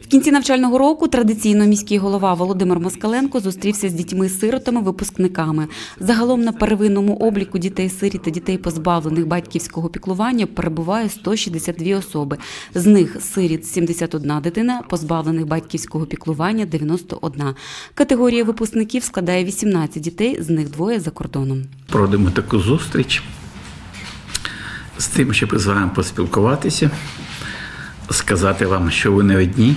В кінці навчального року традиційно міський голова Володимир Москаленко зустрівся з дітьми-сиротами-випускниками. Загалом на первинному обліку дітей-сиріт та дітей, позбавлених батьківського піклування, перебуває 162 особи. З них сиріт 71 дитина, позбавлених батьківського піклування 91. Категорія випускників складає 18 дітей, з них двоє за кордоном. Проводимо таку зустріч з тим, щоб з вами поспілкуватися, сказати вам, що ви не одні,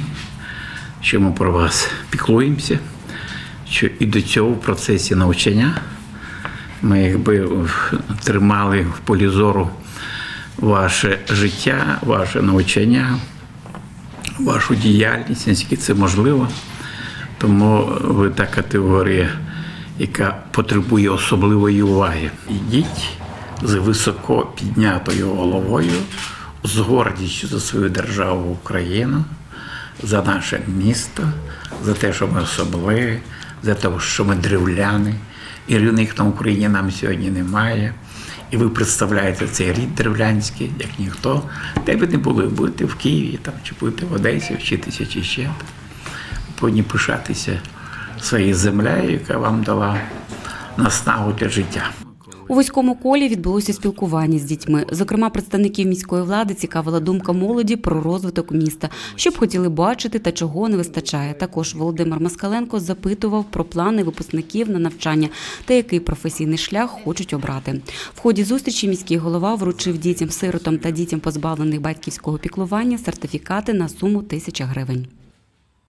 що ми про вас піклуємося, що і до цього в процесі навчання ми якби тримали в полі зору ваше життя, ваше навчання, вашу діяльність, наскільки це можливо. Тому ви та категорія, яка потребує особливої уваги. Ідіть з високо піднятою головою, з гордістю за свою державу Україну, за наше місто, за те, що ми особливі, за те, що ми древляни, і рівних на Україні нам сьогодні немає. І ви представляєте цей рід древлянський, як ніхто. Де ви не були, будете в Києві там, чи будете в Одесі, вчитися чи ще повинні пишатися своєю землею, яка вам дала наснагу для життя. У вузькому колі відбулося спілкування з дітьми. Зокрема, представників міської влади цікавила думка молоді про розвиток міста, що б хотіли бачити та чого не вистачає. Також Володимир Москаленко запитував про плани випускників на навчання та який професійний шлях хочуть обрати. В ході зустрічі міський голова вручив дітям-сиротам та дітям, позбавлених батьківського піклування, сертифікати на суму тисяча гривень.